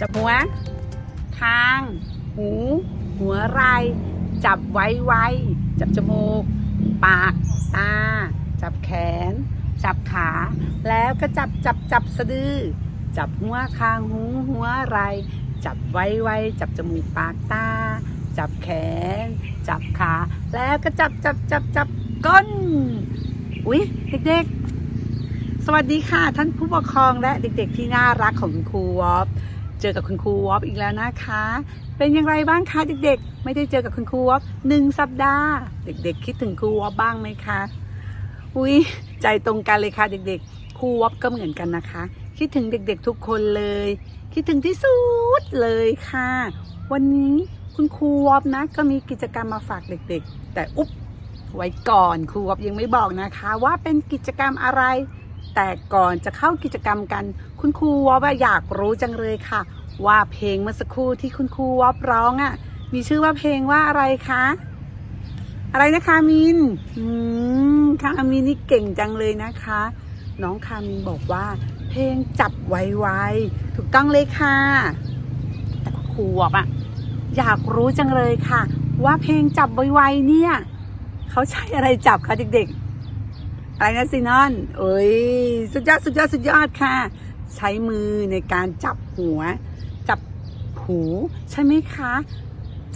จับหัว คาง หู หัวไหล่จับไว้ไวจับจมูก ปาก ตา จับแขน จับขา แล้วก็จับจับจับสะดือ จับหัวคางหูหัวไหล่จับไว้ไวจับจมูกปากตา จับแขน จับขา แล้วก็จับจับจับจับก้น อุ๊ย เด็กๆ สวัสดีค่ะ ท่านผู้ปกครองและเด็กๆที่น่ารักของคุณครูวอฟ เจอกับคุณครูวอฟอีกแล้วนะคะ เป็นอย่างไรบ้างคะเด็กๆ ไม่ได้เจอกับคุณครูวอฟหนึ่งสัปดาห์ เด็กๆ คิดถึงครูวอฟบ้างไหมคะอุ๊ยใจตรงกันเลยค่ะเด็กๆ ครูวอฟก็เหมือนกันนะคะ คิดถึงเด็กๆทุกคนเลย คิดถึงที่สุดเลยค่ะ วันนี้คุณครูวอฟนะ ก็มีกิจกรรมมาฝากเด็กๆ แต่อุ๊บไว้ก่อนครูวอบยังไม่บอกนะคะ ว่าเป็นกิจกรรมอะไรแต่ก่อนจะเข้ากิจกรรมกัน คุณครูวอบอะอยากรู้จังเลยค่ะ ว่าเพลงเมื่อสักครู่ที่คุณครูวอบร้องอะ มีชื่อว่าเพลงว่าอะไรคะ อะไรนะคะมินอืมค่ะมินนี่เก่งจังเลยนะคะ น้องคามินบอกว่า เพลงจับไวๆถูกต้องเลยค่ะ แต่คุณครูวอบอะอยากรู้จังเลยค่ะ ว่าเพลงจับไวๆเนี่ยเขาใช้อะไรจับคะเด็กๆ อะไรนะซีนอนเอ้ยสุดยอดสุดยอดสุดยอดค่ะ ใช้มือในการจับหัว หูใช่ไหมคะ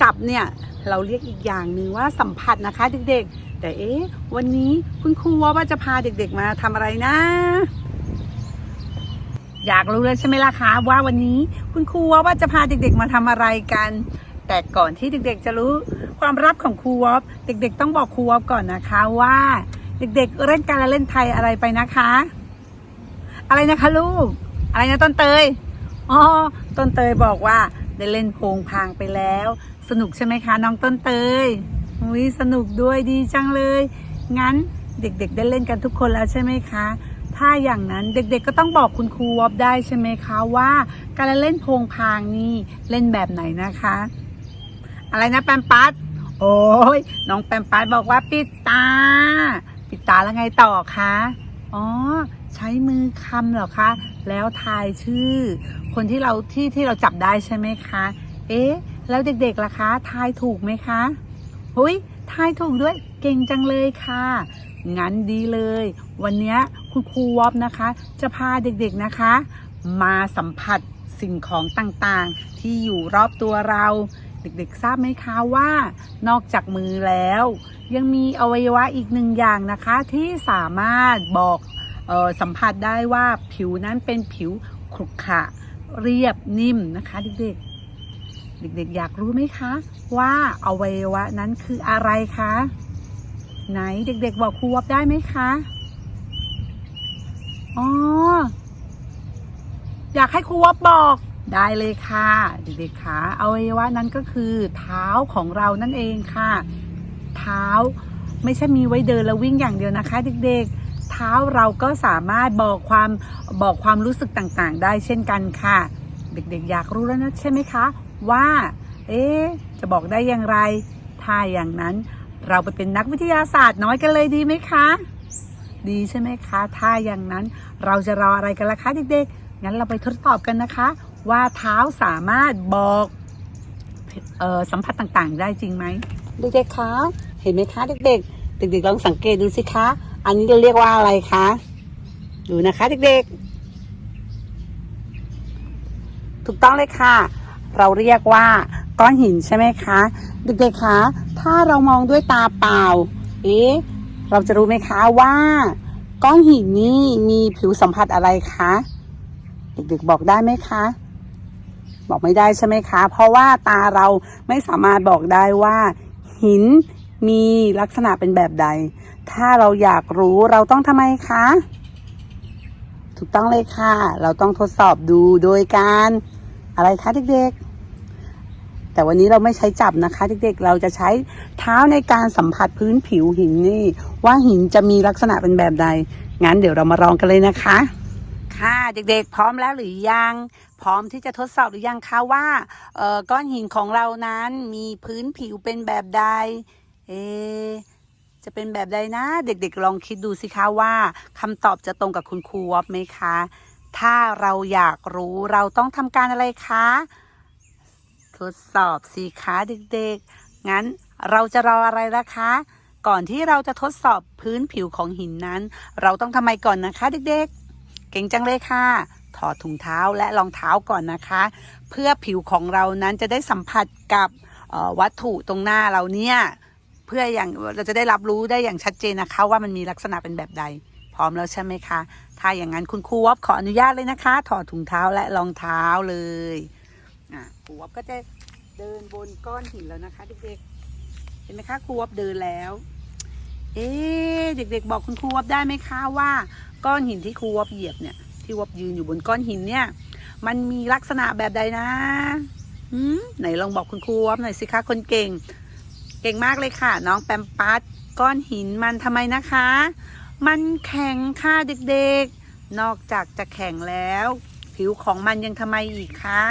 จับเนี่ยเราเรียกอีกอย่างหนึ่งว่าสัมผัสนะคะเด็กๆ แต่เอ๊ะวันนี้คุณครูว่าจะพาเด็กๆมาทำอะไรนะ อยากรู้แล้วใช่ไหมล่ะคะ ว่าวันนี้คุณครูว่าจะพาเด็กๆมาทำอะไรกัน แต่ก่อนที่เด็กๆ จะรู้ความรับของครูวอฟเด็ก ๆ ต้องบอกครูวอฟก่อนนะคะว่าเด็กๆ เล่นการละเล่นไทยอะไรไปนะคะ อะไรนะคะลูก อะไรนะต้นเตย อ๋อ ต้นเตยบอกว่า ได้เล่นโพงพางไปแล้ว สนุกใช่ไหมคะน้องต้นเตยอุ้ยสนุกด้วยดีจังเลย งั้นเด็กๆ ได้เล่นกันทุกคนแล้วใช่ไหมคะ ถ้าอย่างนั้นเด็กๆก็ต้องบอกคุณครูวอฟได้ใช่ไหมคะว่า การเล่นโพงพางนี่เล่นแบบไหนนะคะ อะไรนะแปมปัสโอ้ยน้องแปมปัสบอกว่าปิดตา ปิดตาแล้วไงต่อคะอ๋อ ใช้มือคำเหรอคะ แล้วทายชื่อ คนที่เราที่ที่เราจับได้ใช่ไหมคะ เอ๊ะ แล้วเด็กๆล่ะคะ ทายถูกไหมคะหุยทายถูกด้วยเก่งจังเลยค่ะ งั้นดีเลย วันนี้คุณครูวอบนะคะ จะพาเด็กๆนะคะ มาสัมผัสสิ่งของต่างๆ ที่อยู่รอบตัวเรา เด็กๆทราบไหมคะว่า นอกจากมือแล้ว ยังมีอวัยวะอีกหนึ่งอย่างนะคะที่สามารถบอก สัมผัสได้ว่าผิวนั้นเป็นผิวขรุขระเรียบนิ่มนะคะเด็กๆ เด็กๆ อยากรู้ไหมคะ ว่าอวัยวะนั้นคืออะไรคะ ไหนเด็กๆ บอกครูวอบได้ไหมคะ อ๋อ อยากให้ครูวอบบอกได้เลยค่ะ เด็กๆคะอวัยวะนั้นก็คือเท้าของเรานั่นเองค่ะ เท้าไม่ใช่มีไว้เดินแล้ววิ่งอย่างเดียวนะคะ เด็กๆ ท้าเราก็สามารถบอกความบอกความรู้สึกต่างๆ ได้เช่นกันค่ะ เด็กๆ อยากรู้แล้วนะใช่ไหมคะ ว่า เอ๊จะบอกได้อย่างไร ถ้าอย่างนั้นเราไปเป็นนักวิทยาศาสตร์น้อยกันเลยดีไหมคะ ดีใช่ไหมคะ ถ้าอย่างนั้นเราจะรออะไรกันล่ะคะเด็กๆ งั้นเราไปทดสอบกันนะคะ ว่าเท้าสามารถบอกออสัมผัสต่างๆ ได้จริงไหมเด็กๆคะเห็นไหมคะเด็กๆ เด็กๆลองสังเกตดูสิคะ อันนี้เราเรียกว่าอะไรคะ ดูนะคะเด็กๆ ถูกต้องเลยค่ะ เราเรียกว่าก้อนหินใช่ไหมคะ เด็กๆ คะ ถ้าเรามองด้วยตาเปล่า เอ๊ะ เราจะรู้ไหมคะว่าก้อนหินนี้มีผิวสัมผัสอะไรคะ เด็กๆ บอกได้ไหมคะ บอกไม่ได้ใช่ไหมคะ เพราะว่าตาเราไม่สามารถบอกได้ว่า หิน มีลักษณะเป็นแบบใด ถ้าเราอยากรู้เราต้องทำไมคะ ถูกต้องเลยค่ะ เราต้องทดสอบดูโดยการอะไรคะเด็กๆ แต่วันนี้เราไม่ใช้จับนะคะเด็กๆ เราจะใช้เท้าในการสัมผัสพื้นผิวหินนี่ ว่าหินจะมีลักษณะเป็นแบบใด งั้นเดี๋ยวเรามาลองกันเลยนะคะ ค่ะเด็กๆ พร้อมแล้วหรือยัง พร้อมที่จะทดสอบหรือยังคะว่าเอ่อก้อนหินของเรานั้นมีพื้นผิวเป็นแบบใด เอจะเป็นแบบใดนะ เด็กๆลองคิดดูสิคะว่าคำตอบจะตรงกับคุณครูวอบไหมคะ ถ้าเราอยากรู้เราต้องทำการอะไรคะ ทดสอบสิคะเด็กๆ งั้นเราจะรออะไรล่ะคะ ก่อนที่เราจะทดสอบพื้นผิวของหินนั้น เราต้องทำไมก่อนนะคะเด็กๆ เก่งจังเลยค่ะ ถอดถุงเท้าและรองเท้าก่อนนะคะ เพื่อผิวของเรานั้นจะได้สัมผัสกับออวัตถุตรงหน้าเราเนี่ย พื่ออย่างเราจะได้รับรู้ได้อย่างชัดเจนนะคะ ว่ามันมีลักษณะเป็นแบบใด พร้อมแล้วใช่ไหมคะ ถ้าอย่างนั้นคุณครูวอบขออนุญาตเลยนะคะ ถอดถุงเท้าและรองเท้าเลยอะครูวอบก็จะเดินบนก้อนหินแล้วนะคะเด็กๆเห็นไหมคะครูวอบเดินแล้ว เอ๊เด็กๆ บอกคุณครูวอบได้ไหมคะว่า ก้อนหินที่ครูวอบเหยียบเนี่ยที่วอบยืนอยู่บนก้อนหินเนี่ย มันมีลักษณะแบบใดนะหืมไหนลองบอกคุณครูวอบหน่อยสิคะคนเก่ง เก่งมากเลยค่ะ น้องแปมปัสก้อนหินมันทำไมนะคะ มันแข็งค่ะเด็กๆ นอกจากจะแข็งแล้ว ผิวของมันยังทำไมอีกคะ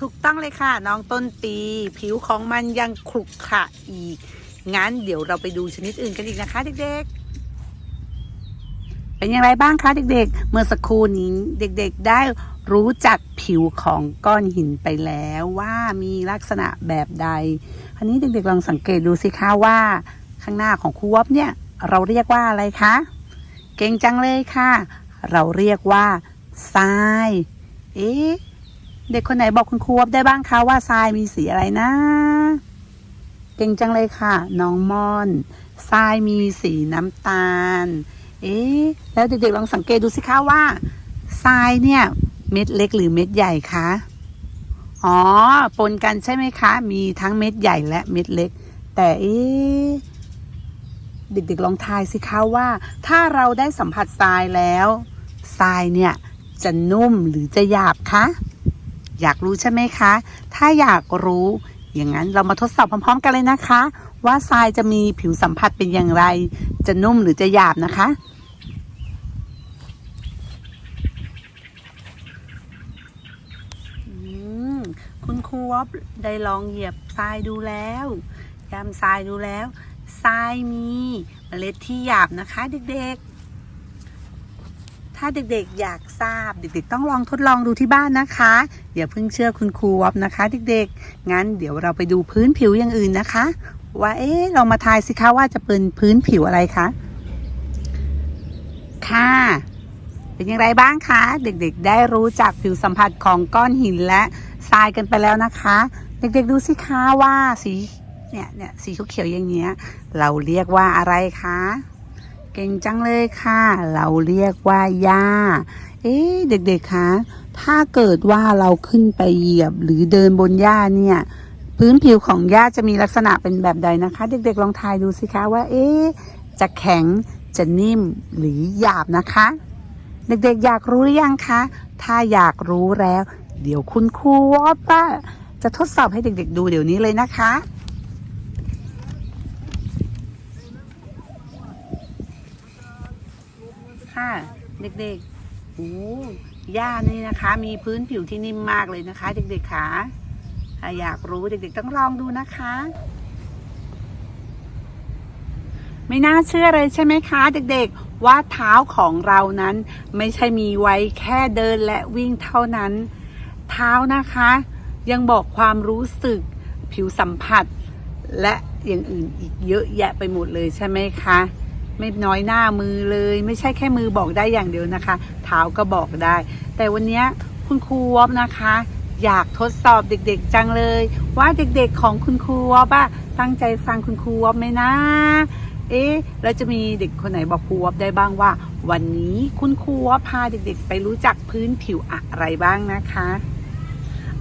ถูกต้องเลยค่ะ น้องต้นปี ผิวของมันยังขรุขระอีก งั้นเดี๋ยวเราไปดูชนิดอื่นกันอีกนะคะเด็กๆ เป็นอย่างไรบ้างคะเด็กๆ เมื่อสักครู่นี้เด็กๆได้ รู้จักผิวของก้อนหินไปแล้วว่ามีลักษณะแบบใดอันนี้เด็กๆลองสังเกตดูสิคะว่า ข้างหน้าของครูวอบเนี่ย เราเรียกว่าอะไรคะ เก่งจังเลยค่ะ เราเรียกว่าทราย เอ๊ะเด็กคนไหนบอกคุณครูวอบได้บ้างคะว่าทรายมีสีอะไรนะ เก่งจังเลยค่ะ น้องมอนทรายมีสีน้ำตาล เอ๊ะแล้วเด็กๆลองสังเกตดูสิคะว่าทรายเนี่ย เม็ดเล็กหรือเม็ดใหญ่คะ อ๋อ ปนกันใช่ไหมคะ มีทั้งเม็ดใหญ่และเม็ดเล็ก แต่เอ๊เด็กๆลองทายสิคะว่า ถ้าเราได้สัมผัสทรายแล้วทรายเนี่ยจะนุ่มหรือจะหยาบคะ อยากรู้ใช่ไหมคะ ถ้าอยากรู้ อย่างนั้นเรามาทดสอบพร้อมๆ กันเลยนะคะ ว่าทรายจะมีผิวสัมผัสเป็นอย่างไร จะนุ่มหรือจะหยาบนะคะ อืม คุณครูวอบได้ลองเหยียบทรายดูแล้วยำทรายดูแล้วทรายมีเมล็ดที่หยาบนะคะ เด็กๆ ถ้าเด็กๆอยากทราบ เด็ก ๆ ต้องลองทดลองดูที่บ้านนะคะอย่าเพิ่งเชื่อคุณครูวอบนะคะ เด็กๆ งั้นเดี๋ยวเราไปดูพื้นผิวอย่างอื่นนะคะ ว่าเอ๊ะเรามาทายสิคะว่าจะเป็นพื้นผิวอะไรคะค่ะเป็นอย่างไรบ้างคะ เด็กๆ ได้รู้จักผิวสัมผัสของก้อนหินและ ทรายกันไปแล้วนะคะ เด็กๆดูสิคะว่าสีเนี่ยเนี่ยสีเขียวๆอย่างเงี้ย เราเรียกว่าอะไรคะเก่งจังเลยค่ะ เราเรียกว่าหญ้า เอ๊ะเด็กๆคะถ้าเกิดว่าเราขึ้นไปเหยียบหรือเดินบนหญ้าเนี่ยพื้นผิวของหญ้าจะมีลักษณะเป็นแบบใดนะคะ เด็กๆลองทายดูสิคะว่า เอ๊ะจะแข็งจะนิ่มหรือหยาบนะคะ เด็กๆอยากรู้หรือยังคะ ถ้าอยากรู้แล้ว เดี๋ยวคุณครูวอป้าจะทดสอบให้เด็ก ๆ ดูเดี๋ยวนี้เลยนะคะ ค่ะเด็กๆโอ้หญ้านี่นะคะ มีพื้นผิวที่นิ่มมากเลยนะคะ เด็กๆค่ะถ้าอยากรู้เด็ก ๆ ต้องลองดูนะคะ ไม่น่าเชื่อเลยใช่ไหมคะ เด็กๆ ว่าเท้าของเรานั้น ไม่ใช่มีไว้แค่เดินและวิ่งเท่านั้น เท้านะคะ ยังบอกความรู้สึกผิวสัมผัส และอย่างอื่นอีกเยอะแยะไปหมดเลยใช่ไหมคะ ไม่น้อยหน้ามือเลย ไม่ใช่แค่มือบอกได้อย่างเดียวนะคะ เท้าก็บอกได้ แต่วันนี้คุณครูวอบนะคะ อยากทดสอบเด็กๆจังเลย ว่าเด็กๆของคุณครูวอบอะตั้งใจฟังคุณครูวอบไหมนะเอ๊ะแล้วจะมีเด็กคนไหนบอกครูวอบได้บ้างว่า วันนี้คุณครูวอบพาเด็กๆ ไปรู้จักพื้นผิวอะไรบ้างนะคะ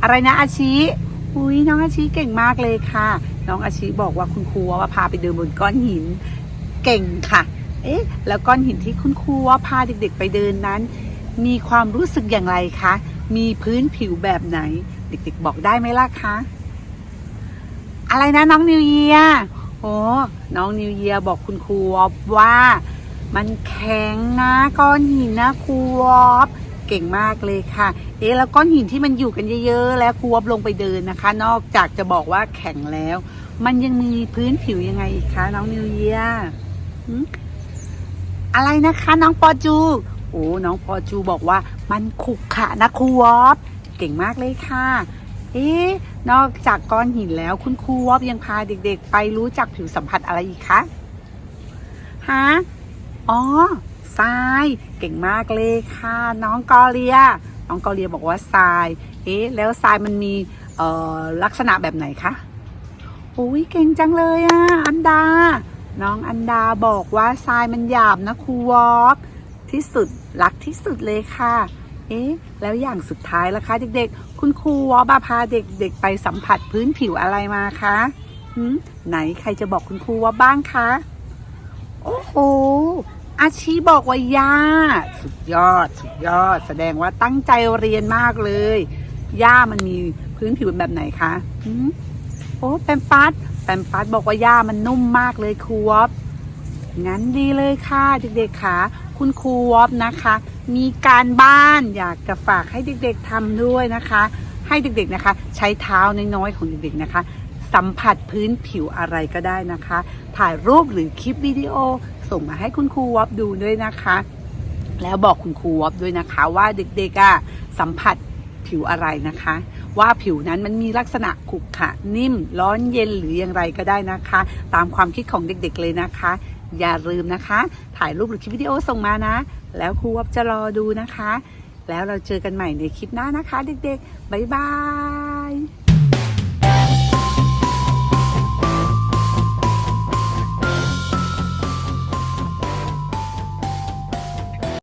อะไรนะอาชีอุ้ยน้องอาชีเก่งมากเลยค่ะ น้องอาชีบอกว่าคุณครูว่าพาไปเดินบนก้อนหิน เก่งค่ะ เอ๊ะ แล้วก้อนหินที่คุณครูว่าพาเด็ก ๆ ไปเดินนั้น มีความรู้สึกอย่างไรคะ มีพื้นผิวแบบไหน เด็ก ๆ บอกได้ไหมล่ะคะ อะไรนะน้องนิวเยียโอ้น้องนิวเยียบอกคุณครูวอบว่า มันแข็งนะก้อนหินนะครูวอบ เก่งมากเลยค่ะ เอ๊ะแล้วก้อนหินที่มันอยู่กันเยอะๆ แล้วครูวอบลงไปเดินนะคะ นอกจากจะบอกว่าแข็งแล้ว มันยังมีพื้นผิวยังไงอีกคะน้องนิวเยียอะไรนะคะน้องปอจู โอ้น้องพอจูบอกว่ามันขรุขะนะครูวอฟเก่งมากเลยค่ะ เอ๊ะนอกจากก้อนหินแล้วคุณครูวอฟยังพาเด็กๆ ไปรู้จักผิวสัมผัสอะไรอีกคะฮะอ๋อ ทราย เก่งมากเลยค่ะ น้องกอเลีย น้องกอเลียบอกว่าทราย เอ๊ะ แล้วทรายมันมีเอ่อลักษณะแบบไหนคะโอ้ยเก่งจังเลยอะ อันดา น้องอันดาบอกว่าทรายมันหยาบนะครูวอฟที่สุดรักที่สุดเลยค่ะ เอ๊ะ แล้วอย่างสุดท้ายล่ะคะ เด็กๆ คุณครูวอบาพาเด็กๆ ไปสัมผัสพื้นผิวอะไรมาคะหืมไหนใครจะบอกคุณครูว่าบ้างคะ โอ้โห อาชีบอกว่าหญ้าสุดยอด สุดยอด แสดงว่าตั้งใจเรียนมากเลยหญ้ามันมีพื้นผิวแบบไหนคะโอ้แปมปัดแปมปัดบอกว่าหญ้ามันนุ่มมากเลยครูวอบงั้นดีเลยค่ะเด็กๆค่ะคุณครูวอฟนะคะ มีการบ้านอยากจะฝากให้เด็กๆทำด้วยนะคะ ให้เด็กๆนะคะ ใช้เท้าน้อยๆของเด็กๆนะคะ สัมผัสพื้นผิวอะไรก็ได้นะคะ ถ่ายรูปหรือคลิปวิดีโอ ส่งมาให้คุณครูวอฟดูด้วยนะคะ แล้วบอกคุณครูวอฟด้วยนะคะ ว่าเด็กๆอะสัมผัสผิวอะไรนะคะ ว่าผิวนั้นมันมีลักษณะขรุขะนิ่มร้อนเย็นหรืออย่างไรก็ได้นะคะ ตามความคิดของเด็กๆเลยนะคะ อย่าลืมนะคะ ถ่ายรูปหรือคลิปวิดีโอส่งมานะ แล้วครูวอบจะรอดูนะคะ แล้วเราเจอกันใหม่ในคลิปหน้านะคะ เด็กๆบ๊ายบาย